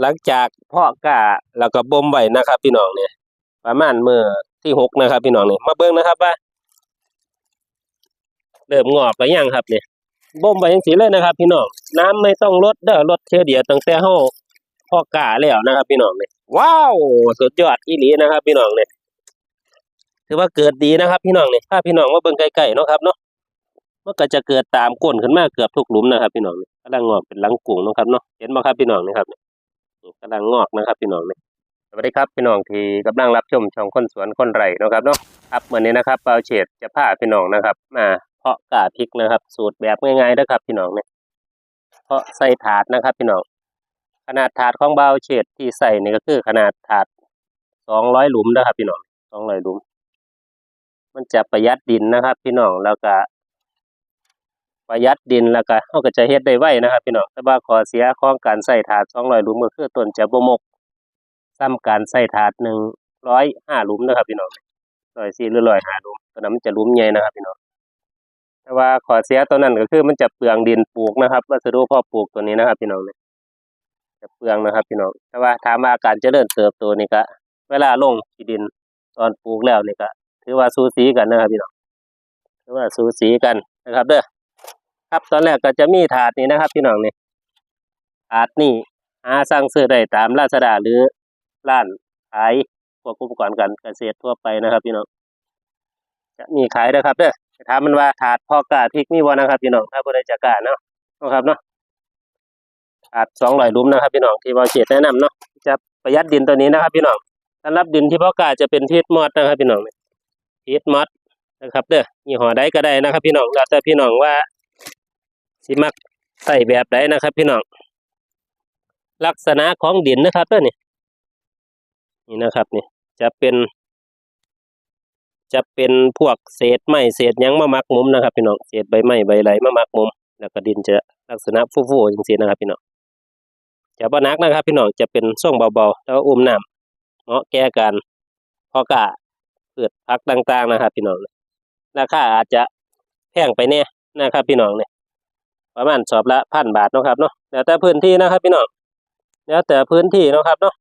หลังจากเพาะกล้าแล้วก็บ่มไว้นะครับ พี่น้องเนี่ย ประมาณเมื้อที่หกนะครับ พี่น้องเนี่ยมาเบิ่งนะครับว่าเริ่มงอกแล้วยังครับเนี่ยบ่มไว้จังซี่เลยนะครับ พี่น้องน้ำไม่ต้องลดเด้อลดเท่เดียวตั้งแต่เฮาพาะกล้าแล้วนะครับ พี่น้องเนี่ยว้าวสุดยอดอีหลีนะครับ พี่น้องเนี่ยถือว่าเกิดดีนะครับ พี่น้องเนี่ยถ้าพี่น้องมาเบิ่งไกลๆเนาะครับเนาะมันก็จะเกิดตามก้นขึ้นมาเกือบทุกหลุมนะครับ พี่น้องนี่กำลังงอกเป็นหลังกุ้งเนาะครับเนาะเห็นบ่ครับพี่น้องนี่ครับนี่ กำลังงอกนะครับพี่น้องนี่สวัสดีครับพี่น้องที่กำลังรับชมช่องคนสวนคนไร่นะครับเนาะครับวันนี้นะครับเปาเฉดจะพาพี่น้องนะครับมาเพาะกาพริกนะครับ สูตรแบบง่ายๆนะครับพี่น้องเนี่ยเพาะใส่ถาดนะครับพี่น้องขนาดถาดของเบาเฉดที่ใส่นี่ก็คือขนาดถาดสองร้อยหลุมนะครับพี่น้องสองร้อยหลุม มันจะประหยัดดินนะครับ พี่น้องแล้วก็ ประหยัดดินแล้วก็เขาก็จะเฮ็ดได้ไวนะครับพี่น้องแต่ว่าข้อเสียของการใส่ถาดสองร้อยหลุมก็คือต้นจะบ่มกซ้ำการใส่ถาดหนึ่งร้อยห้าหลุมนะครับพี่น้องร้อยสี่หรือร้อยห้าหลุมตัวนั้นมันจะหลุมใหญ่นะครับพี่น้องแต่ว่าขอเสียตัวนั้นก็คือมันจะเปลืองดินปลูกนะครับวัสดุเพอปลูกตัวนี้นะครับ พี่น้องเนี่ยจะเปลืองนะครับ พี่น้องแต่ว่าถามว่าการเจริญเติบโตนี่ก็เวลาลงที่ดินตอนปลูกแล้วนี่ก็ถือว่าสูสีกันนะครับพี่น้องถือว่าสูสีกันนะครับ เด้อ ครับตอนแรกก็จะมีถาดนี้นะครับ พี่น้องนี่ถาดนี่หาสั่งซื้อได้ตามลาซาด้าหรือร้านขายพวกอุปกรณ์การเกษตรทั่วไปนะครับ พี่น้องจะมีขายนะครับเด้อถามมันว่าถาดพอกาพริกมีบ่นะครับ พี่น้องถ้าบ่ได้จักกาเนาะนะครับเนาะถาดสองร้อยลุมนะครับ พี่น้องที่บ่เขตแนะนำเนาะจะประหยัดดินตัวนี้นะครับ พี่น้องสำหรับดินที่พอกาจะเป็นพีทมอดนะครับ พี่น้องพีทมอดนะครับเด้อยี่ห้อใดก็ได้นะครับ พี่น้องแล้วแต่พี่น้องว่า สิมักใส่แบบใดนะครับ พี่น้องลักษณะของดินนะครับเด้อนี่นี่นะครับนี่จะเป็น จะเป็นพวกเศษไม้เศษยังมามักมุมนะครับ พี่น้องเศษใบไม้ใบไหลมามักมุม แล้วก็ดินจะลักษณะฟูๆอย่างนี้นะครับ พี่น้องจะบ่นักนะครับ พี่น้องจะเป็นส่งเบาๆแล้วอุ้มน้ำเหมาะแก่การพอกะพืชผักต่างๆนะครับ พี่น้องราคาอาจจะแพงไปแน่นะครับ พี่น้องเนี่ย ประมาณสอบละพันบาทนะครับเนาะแล้วแต่พื้นที่นะครับพี่น้องแล้วแต่พื้นที่นะครับเนาะ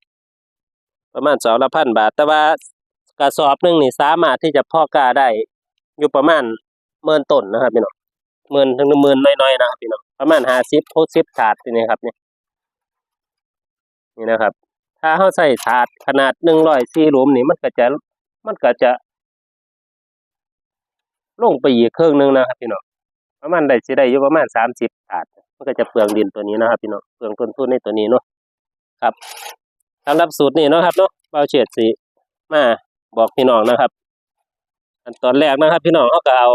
ประมาณสองละพันบาท แต่ว่ากระสอบหนึ่งนี่สามารถที่จะพาะกาได้อยู่ประมาณหมื่นต้นนะครับพี่น้องหมื่นถึงหมื่นน้อยๆนะครับพี่น้องประมาณห้าสิบหกสิบถาดนี่ครับเนี่ยนี่นะครับ ถ้าเขาใส่ถาดขนาดหนึ่งร้อยสี่หลุมนี่มันก็จะมันก็จะลงไปอีกครึ่งหนึงนะครับพี่น้อง ประมาณได้สิได้อยู่ประมาณสามสิบถาด มันก็จะเปลืองดินตัวนี้นะครับพี่น้องเปลืองต้นทุนในตัวนี้เนาะครับสำหรับสูตรนี้เนาะครับเนาะเบาเฉียดสีมาบอกพี่น้องนะครับอันตอนแรกนะครับ พี่น้องเขาก็เอา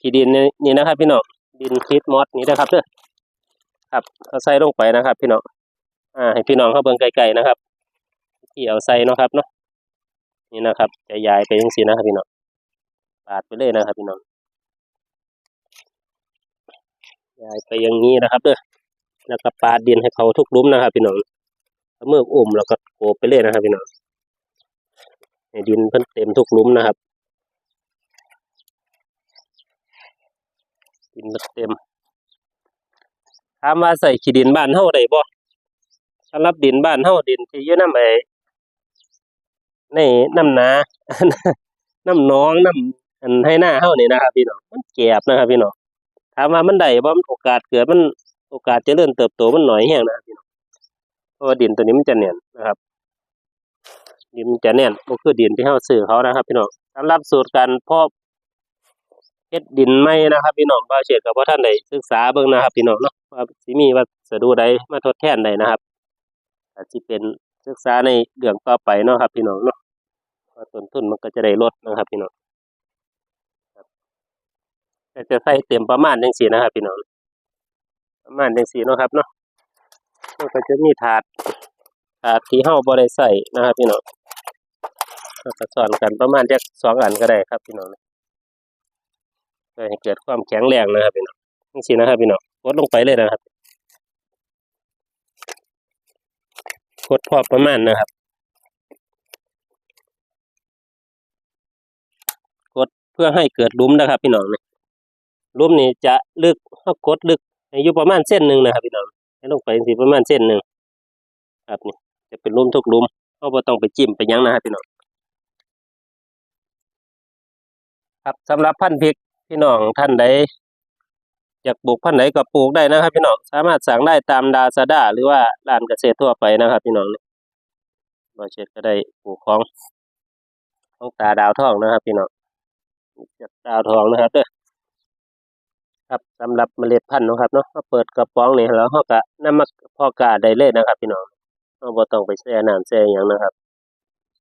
ขี้ดินนี่นะครับ พี่น้องดินคิดมอสนี่นะครับเด้อครับเอาใส่ลงไปนะครับ พี่น้องอ่าให้พี่น้องเขาเบิ่งไกลๆนะครับที่เอาใส่เนาะครับเนาะนี่นะครับจะย้ายไปยังสีนะครับพี่น้องปาดไปเลยนะครับ พี่น้อง ย้ายไปอย่างนี้นะครับเด้อแล้วก็ปาดดินให้เขาทุกลุ่มนะครับ พี่น้องเมืออุ้มแล้วก็โกบไปเลยนะครับ พี่น้องให้ดินเพิ่นเต็มทุกลุ่มนะครับดินเต็มถามว่าใส่ขี้ดินบ้านเฮาได้บ่สำหรับดินบ้านเฮาดินที่อยู่น้ำไอ้ในน้ำนาน้ำหนองน้ำอันให้หน้าเฮานี่นะครับ พี่น้องมันแกบนะครับ พี่น้อง ถามว่ามันได้บ่มันโอกาสเกิดมันโอกาสจะเริญเติบโตมันหน้อยแฮงนะครับพี่น้องเพราะว่าดินตัวนี้มันจะแน่นนะครับดินมันจะแน่นก็คือดินที่เราซื้อเขานะครับ พี่น้องสำหรับสูตรการเพาะเฮ็ดดินไม่นะครับ พี่น้องบ่าวเฉดกับพ่ท่านใดศึกษาเบิ่งนะครับ พี่น้องเนาะว่าสิมีวัสดุใดมาทดแทนใดนะครับอาจสิเป็นศึกษาในเรื่องต่อไปเนาะครับ พี่น้องเนาะว่าต้นทุนมันก็จะได้ลดนะครับ พี่น้อง แต่จะใส่เต็มประมาณจังซี่นะครับพี่น้องประมาณจังซี่เนาะครับเนาะมันก็จะมีถาดถาดที่เฮาบ่ได้ใส่นะครับพี่น้องเราก็สอนกันประมาณจักสองอันก็ได้ครับพี่น้องเให้เกิดความแข็งแรงนะครับพี่น้องนี่สินะครับพี่น้องกดลงไปเลยนะครับกดพอประมาณนะครับ กดเพื่อให้เกิดลุมนะครับพี่น้องนี่ห ลุมนี่จะลึกเฮากดลึกให้อยู่ประมาณเส้นหนึ่งนะครับพี่น้องให้ลงไปสิประมาณเส้นหนึ่งครับนี่จะเป็นลุมทุกลุมเราต้องไปจิ้มไปยั้งนะครับพี่น้องครับสำหรับพันธุ์พริกพี่น้องท่านใดอยากปลูกพันธุ์ไหนก็ปลูกได้นะครับ พี่น้องสามารถสั่งได้ตามดาซาด้าหรือว่าร้านเกษตรทั่วไปนะครับ พี่น้องนี่บ่เช็ดก็ได้ปลูกของของตาดาวทองนะครับ พี่น้องจากดาวทองนะครับเด้อ ครับสำหรับเมล็ดพันธุ์นะครับเนาะเราเปิดกระป๋องนี่แล้วเราก็นำมาพอกาได้เลยนะครับ พี่น้องเราบ่ต้องไปแช่น้ำแช่หยังนะครับ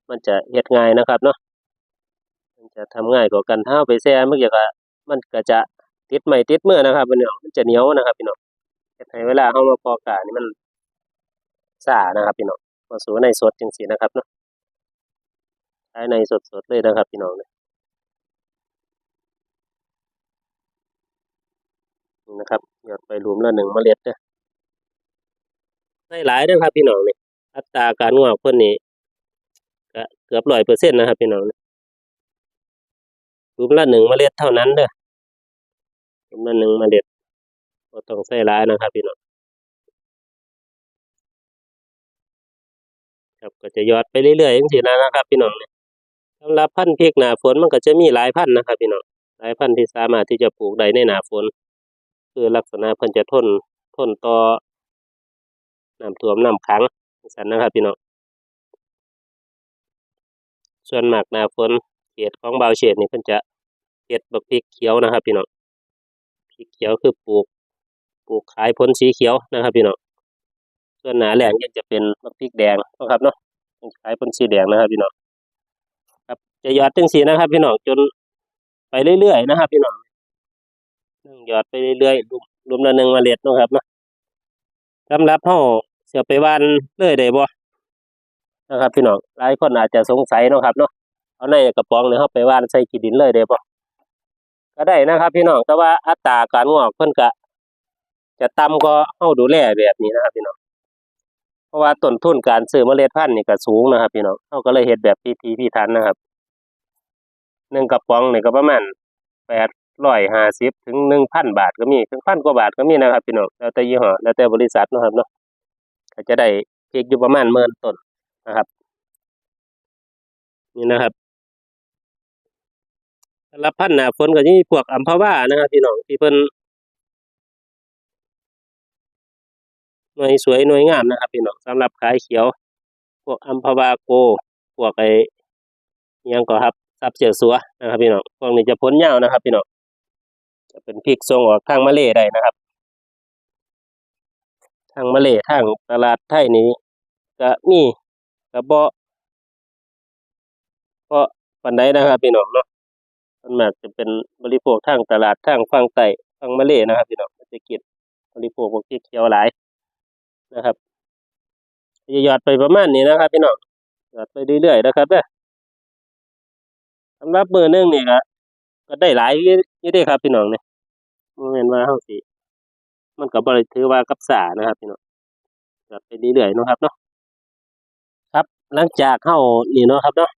มันจะเฮ็ดง่ายนะครับเนาะมันจะทำง่ายกว่ากันถ้าไปแช่มันก็มันก็จะติดไม้ติดเมื่อนะครับพี่น้องมันจะเหนียวนะครับพี่น้องเฮ็ดให้เวลาเฮามาพอกานี่มันซ่านะครับพี่น้องมาสู่ในสดจังซี่นะครับเนาะใช้ในสดๆเลยนะครับ พี่น้องเนี่ย นะครับหยอดไปรวมละหนึ่งเมล็ดเด้อได้หลายด้อครับพี่น้องนี่อัตราการงอกเพิ่นนี่ก็เกือบ100%นต์นะครับพี่น้องนี่รวมละหนึ่งเมล็ดเท่านั้นเด้อรวมละหนึ่งเมล็ดบ่ต้องใส่หลายนะครับพี่น้องครับก็จะยอดไปเรื่อยๆจังซี่นะครับ พี่น้องเนี่ยสำหรับพันธุ์พริกหนาฝนมันก็จะมีหลายพันธุ์นะครับ พี่น้องหลายพันธุ์ที่สามารถที่จะปลูกได้ในหนาฝน คือลักษณะเพิ่นจะทนทนต่อน้ำท่วมน้ำขังจันนะครับพี่น้องส่วนหมากนาฝนเขตของบาวเฉดนี่เพิ่นจะเฮ็ดบักพริกเขียวนะครับ พี่น้องพริกเขียวคือปลูกปลูกขายผลสีเขียวนะครับ พี่น้องส่วนหนาแหล้งก็จะเป็นบักพริกแดงนะครับเนาะขายผลสีแดงนะครับ พี่น้องครับจะยอดจังซี่นะครับ พี่น้องจนไปเรื่อยๆนะครับ พี่น้อง นึ่งหยอดไปเรื่อยๆรวมรวมละหนึ่งเมล็ดนะครับนะสำหรับเฮาเสียไปวานเลยได้บ่นะครับพี่น้องหลายคนอาจจะสงสัยนะครับเนาะเอาในกระป๋องนี่เฮาไปวานใส่ขี้ดินเลยได้บ่ก็ได้นะครับ พี่น้องแต่ว่าอัตราการงอกเพิ่นก็จะต่ำกว่าเฮาดูแลแบบนี้นะครับพี่น้องเพราะว่าต้นทุนการซื้อเมล็ดพันธุ์นี่ก็สูงนะครับ พี่น้องเฮาก็เลยเฮ็ดแบบพิถีพิถันนะครับหนึ่งกระป๋องนี่ก็ประมาณแปด ร้อยห้าสิบถึงหนึ่งพันบาทก็มีถึงพันกว่าบาทก็มีนะครับพี่น้องแล้วแต่ยี่ห้อแล้วแต่บริษัทนะครับเนาะก็จะได้พริกอยู่ประมาณหมื่นต้นนะครับนี่นะครับสำหรับพันหน้าฝนก็จะมีพวกอัมพวานะครับพี่น้องที่เพิ่นหน่วยสวยหน่วยงามนะครับพี่น้องสำหรับขายเขียว พวกอัมพวาโก พวกไอ้ยังก็ครับซับเจียวสัวนะครับพี่น้องพวกนี้จะพ้นยาวนะครับพี่น้อง จะเป็นพริกส่งออกทางมาเลได้นะครับ ทางมาเลทางตลาดไทยนี้ก็มีก็บ่ก็ปานใดนะครับพี่น้องเนาะส่วนมากจะเป็นบริโภคทางตลาดทางฝั่งใต้ฝั่งมาเลนะครับพี่น้องจะกินบริโภคพวกพริกเขียวหลายนะครับจะหยอดไปประมาณนี้นะครับพี่น้องหยอดไปเรื่อยๆนะครับเด้อสำหรับมือหนึงนี่ก็ก็ได้หลาย อยู่เด้ครับพี่น้องเนี่บ่แม่นว่าเฮาสิมันก็บ่ได้ถือว่ากับซ่านะครับพี่น้องก็ไปเรื่อยๆนะครับเนาะครับ หลังจากเฮานี่เนาะครับเนาะ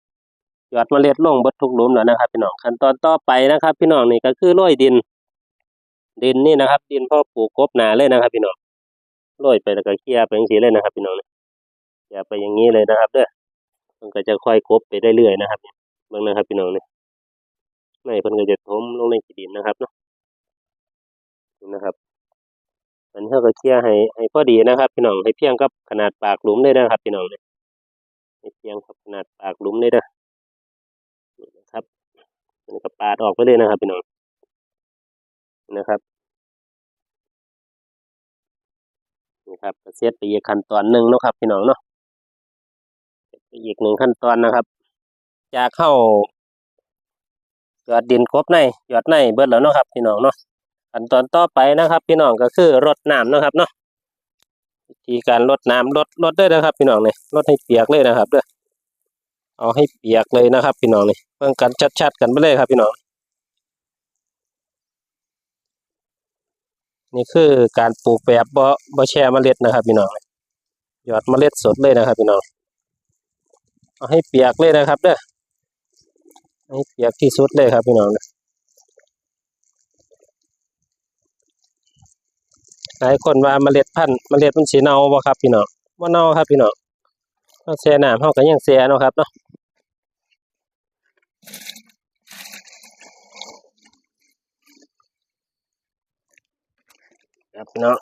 หยอดเมล็ดลงบดทุกหลุมแล้วนะครับ พี่น้องขั้นตอนต่อไปนะครับ พี่น้องนี่ก็คือโรยดิน ดินนี่นะครับ ดินพ่อปลูกกบหนาเลยนะครับ พี่น้องโรยไปแล้วก็เคลียร์ไปจังซี่เลยนะครับ พี่น้องนี่เคลียไปอย่างงี้เลยนะครับเด้อมันก็จะค่อยกบไปเรื่อยๆนะครับเบิ่งนะครับ พี่น้องเนี่ย ในเพิ่นก็จะถมลงในขีดินนะครับเนาะนี่นะครับอันนี้เราก็เคลียร์ให้ให้พอดีนะครับ พี่น้องให้เพียงกับขนาดปากหลุมเลยนะครับ พี่น้องเนี่ยให้เพียงกับขนาดปากหลุมเลยนะนี่นะครับมันก็ปาดออกไปเลยนะครับ พี่น้องนะครับนี่ครับก็เซตไปอีกขั้นตอนหนึ่งเนาะครับ พี่น้องเนาะไปอีกหนึ่งขั้นตอนนะครับ จากเข้า ยอดดินกบในหยอดในเบิดแล้วเนาะครับพี่น้องเนาะขั้นตอนต่อไปนะครับ พี่น้องก็คือรดน้ำเนาะครับเนาะวิธีการรดน้ำรดรดได้นะครับ พี่น้องนี่รดให้เปียกเลยนะครับเด้อเอาให้เปียกเลยนะครับ พี่น้องนี่เบิ่งกันชัดๆกันไปเลยครับ พี่น้องนี่คือการปลูกแบบบ่บ่แช่เมล็ดนะครับ พี่น้องหยอดเมล็ดสดเลยนะครับ พี่น้อง เอาให้เปียกเลยนะครับเด้อ ให้เปียกที่สุดเลยครับพี่น้องหลายคนว่าเมล็ดพันธุ์เมล็ดมันสีเนาบ่ครับพี่น้องบ่เนาครับพี่น้องเราแช่น้ำเฮาก็ยังแช่เนาะครับเนาะครับพี่น้อง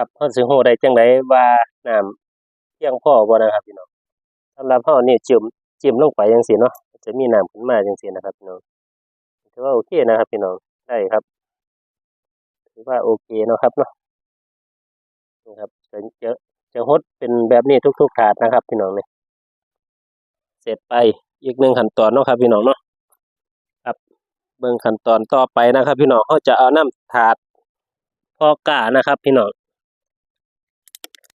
ครับเฮาสิฮู้ได้จังไดว่าน้ำเพียงพอบ่นะครับพี่น้องสำหรับเฮานี่จิ้มจิ้มลงไปจังซี่เนาะจะมีน้ำขึ้นมาจังซี่นะครับพี่น้องถือว่าโอเคนะครับ พี่น้องได้ครับถือว่าโอเคเนาะครับเนาะนี่ครับจะจะจะฮดเป็นแบบนี้ทุกๆถาดนะครับ พี่น้องเนี่ยเสร็จไปอีกหนึ่งขั้นตอนเนาะครับพี่น้องเนาะครับ เบิ่งขั้นตอนต่อไปนะครับ พี่น้องเขาจะเอาน้ำถาดพอกานะครับ พี่น้อง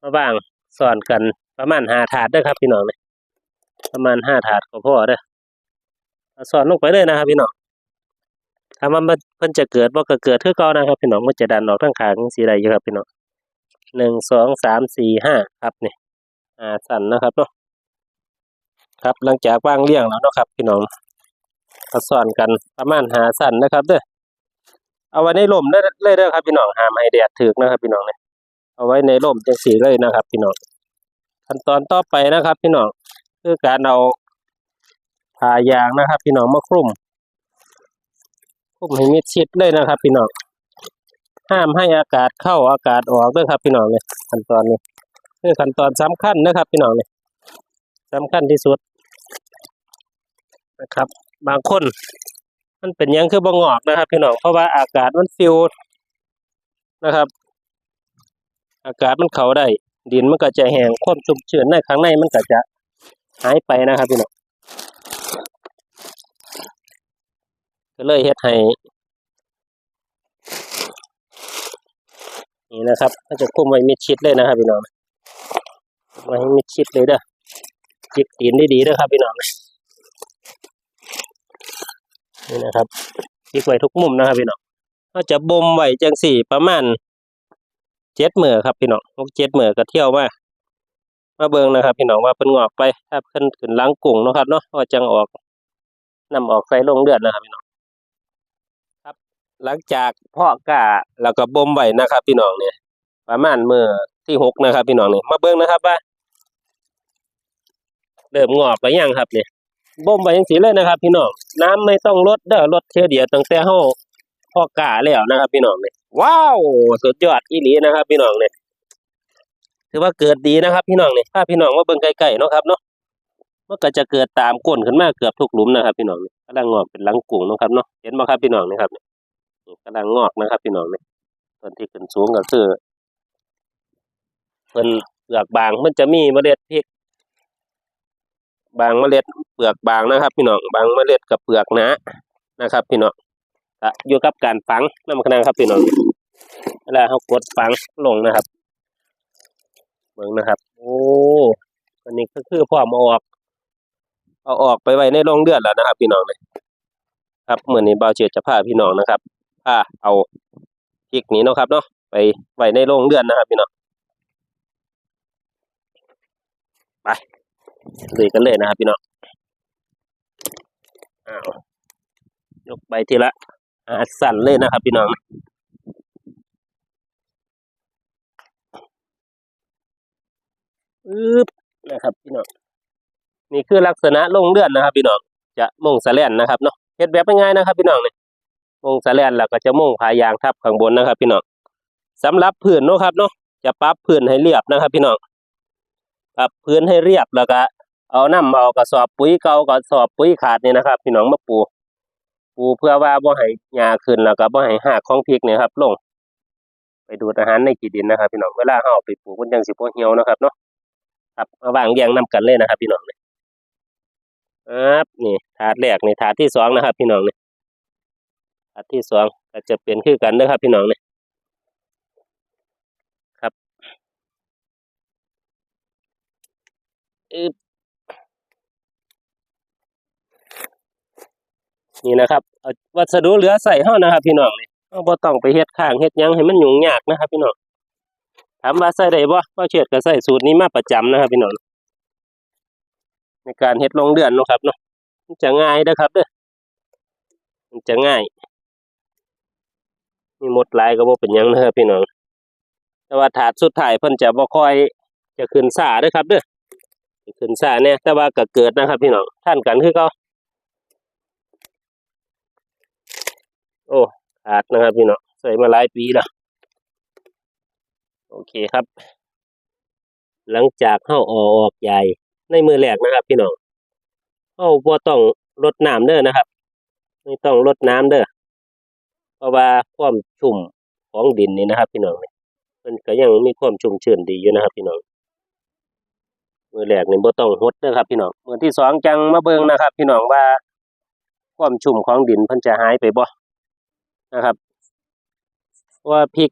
มาบ้างสอนกันประมาณห้าถาดด้อครับพี่น้องนี่ประมาณห้าถาดก็พอเด้อสอนลงไปเลยนะครับ พี่น้องถ้ามันเพิ่นจะเกิดบ่ก็เกิดคือเก่านะครับ พี่น้องมันจะดันออกทางขางจังซี่ได้อยู่ครับพี่น้องหนึ่งสองสามสี่ห้าครับนี่อ่าสั่นนะครับเนาะครับหลังจากวางเรียงแล้วเนาะครับ พี่น้องก็สอนกันประมาณหาสั่นนะครับเด้อเอาไว้ในร่มได้เลยเด้อครับพี่น้องห้ามให้แดดถึกนะครับ พี่น้องเนี่ย เอาไว้ในร่มจังสีเลยนะครับพี่น้องขั้นตอนต่อไปนะครับ พี่น้องคือการเอาผ่ายางนะครับ พี่น้องมาคลุมคลุมให้มิดชิดเลยนะครับ พี่น้องห้ามให้อากาศเข้าอากาศออกด้วยครับ พี่น้องเนี่ยขั้นตอนนี้คือขั้นตอนสำคัญนะครับ พี่น้องเนี่ยสำคัญที่สุดนะครับ บางคนมันเป็นยังคือบ่งอกนะครับ พี่น้องเพราะว่าอากาศมันฟิวนะครับ อากาศมันเข้าได้ ดินมันก็จะแห้งความชุ่มชื้นในข้างในมันก็จะหายไปนะครับพี่น้องก็เลยเฮ็ดให้นี่นะครับก็จะคุมไว้มิดชิดเลยนะครับพี่น้องไว้ให้มิดชิดเลยเด้อจิกตีนได้ดีเด้อครับพี่น้องนี่นะครับจิกไว้ทุกมุมนะครับพี่น้องก็จะบ่มไว้จังสี่ประมาณ เจ็ดมือครับพี่น้องหกเจ็ดมือก็เที่ยวมามาเบิงนะครับพี่น้องว่าเพิ่นงอกไปถ้าเพิ่นขึ้นล้างกุ้งนะครับเนาะก็จังออกนำออกใส่ลงเลือดนะครับพี่น้องครับ หลังจากเพาะกล้าแล้วก็บ่มไว้นะครับ พี่น้องเนี่ยประมาณมือที่หกนะครับ พี่น้องเนี่ยมาเบิงนะครับว่าเริ่มงอกไปยังครับเนี่ยบ่มไปยังสีเลยนะครับ พี่น้องน้ำไม่ต้องลดเด้อลดเท่ยเดียวตั้งแต่เฮาพอกล้าแล้วนะครับ พี่น้องเนี่ย ว้าวสุดยอดอีหลีนะครับ พี่น้องเนี่ยถือว่าเกิดดีนะครับ พี่น้องเนี่ยถ้าพี่น้องมาเบิ่งใกลๆเนาะครับเนาะมันก็จะเกิดตามก้นขึ้นมาเกือบทุกหลุมนะครับ พี่น้องเนี่ยกำลังงอกเป็นหลังกุ้งเนาะครับเนาะเห็นบ่ครับพี่น้องนี่ครับเนี่ยกำลังงอกนะครับ พี่น้องเนี่ยต้นที่ขึ้นสูงก็คือเพิ่นเปลือกบางมันจะมีเมล็ดพริกบางเมล็ดเปลือกบางนะครับ พี่น้องบางเมล็ดกับเปลือกหนานะครับ พี่น้อง อยู่กับการฝังน้ำคะแนนครับพี่น้องเวลาเขากดฝังลงนะครับเบิ่งนะครับ โอ้อันนี้ก็คือพร้อมเอาออก เอาออกไปไว้ในโรงเลือดแล้วนะครับ พี่น้องเลยครับเหมือนี้เบาเฉียดจะพาพี่น้องนะครับพาเอาพริกนี้เนาะครับเนาะไปไว้ในโรงเลือดนะครับ พี่น้องเลยกันเลยนะครับพี่น้องอ้าวยกไปทีละ อ่าสั่นเลยนะครับพี่น้องอึบนะครับพี่น้องนี่คือลักษณะลงเลื่อดนะครับ พี่น้องจะมุ่งสะแลนนะครับเนาะเฮ็ดแบบง่ายๆนะครับ พี่น้องเนี่ยมุ่งสะแลนแล้วก็จะมุ่งผายางทับข้างบนนะครับ พี่น้องสำหรับพื้นเนาะครับเนาะจะปรับพื้นให้เรียบนะครับ พี่น้องปรับพื้นให้เรียบแล้วก็เอาน้ำเอากระสอบปุ๋ยเก่ากระสอบปุ๋ยขาดนี่นะครับ พี่น้องมาปู ปูเพื่อว่าบ่ให้หญ้าขึ้นแล้วก็บ่ให้หากของพริกเนี่ยครับ ลง ไปดูดอาหารในขี้ดินนะครับ พี่น้องเวลาเฮาเอาไปปลูกมันจังสิบ่เหี่ยวนะครับเนาะครับมาวางเรียงนํกันเลยนะครับ พี่น้องนี่ครับนี่ถาดแรกนี่ถาดที่สองนะครับ พี่น้องเนี่ยถาดที่สองก็จะเป็นคือกันนะครับ พี่น้องเนี่ยครับอึบ นี่นะครับเอาวัสดุเหลือใส่เฮานะครับ พี่น้องนี่เราบ่ต้องไปเฮ็ดข้างเฮ็ดยังให้มันยุ่งยากนะครับ พี่น้องถามว่าใส่ได้บ่บ่เชิดก็ใส่สูตรนี้มาประจำนะครับ พี่น้องในการเฮ็ดลงเดือนนะครับเนาะมันจะง่ายเด้อครับเด้อมันจะง่ายมีหมดหลายก็บ่เป็นยังนะครับพี่น้องแต่ว่าถาดสุดท้ายเพิ่นจะบ่ค่อยจะขึ้นซ่าเด้อครับเด้อขึ้นซ่าแน่แต่ว่าก็เกิดนะครับ พี่น้องท่านกันคือเก่า โอ้ขาดนะครับพี่น้องใส่มาหลายปีแล้วโอเคครับ หลังจากเฮาเอาออกใหญ่ในมือแรกนะครับพี่น้องเฮาบ่ต้องรดน้ำเด้อนะครับ ไม่ต้องรดน้ำเด้อเพราะว่าความชุ่มของดินนี่นะครับ พี่น้องมันก็ยังมีความชุ่มชื้นดีอยู่นะครับ พี่น้องมือแรกนี่บ่ต้องรดเด้อครับ พี่น้องมือที่สองจังมาเบิ่งนะครับ พี่น้องว่า ความชุ่มของดินเพิ่นจะหายไปบ่ นะครับว่าพริก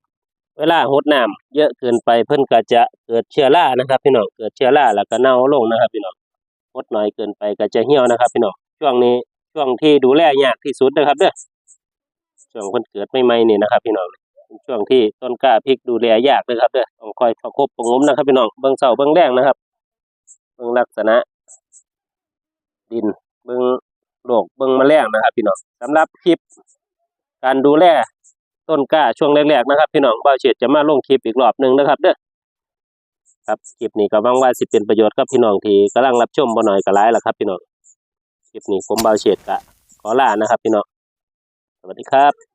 เวลาหดน้ำเยอะเกินไปเพิ่นก็จะเกิดเชื้อรานะครับ พี่น้องเกิดเชื้อราแล้วก็เน่าลงนะครับ พี่น้องหดน้อยเกินไปก็จะเหี่ยวนะครับ พี่น้องช่วงนี้ช่วงที่ดูแลยากที่สุดนะครับเด้อช่วงเพิ่นเกิดไม่ใหม่นี่นะครับ พี่น้องเป็นช่วงที่ต้นกล้าพริกดูแลยากเลยครับเด้อต้องคอยประคบประงมนะครับ พี่น้องเบิ่งเสาเบิ่งแรงนะครับเบิ่งลักษณะ ดินเบิ่งโรคเบิ่งแมลงนะครับ พี่น้องสำหรับคลิป การดูแลต้นกล้าช่วงแรกๆนะครับ พี่น้องบ่าเฉียดจะมาลงคลิปอีกรอบหนึ่งนะครับเด้อครับคลิปนี้ก็หวังว่าสิเป็นประโยชน์กับพี่น้องที่กำลังรับชมบ่หน่อยก็หลายแล้วครับ พี่น้องคลิปนี้ผมบ่าเฉียดกะขอลานะครับ พี่น้องสวัสดีครับ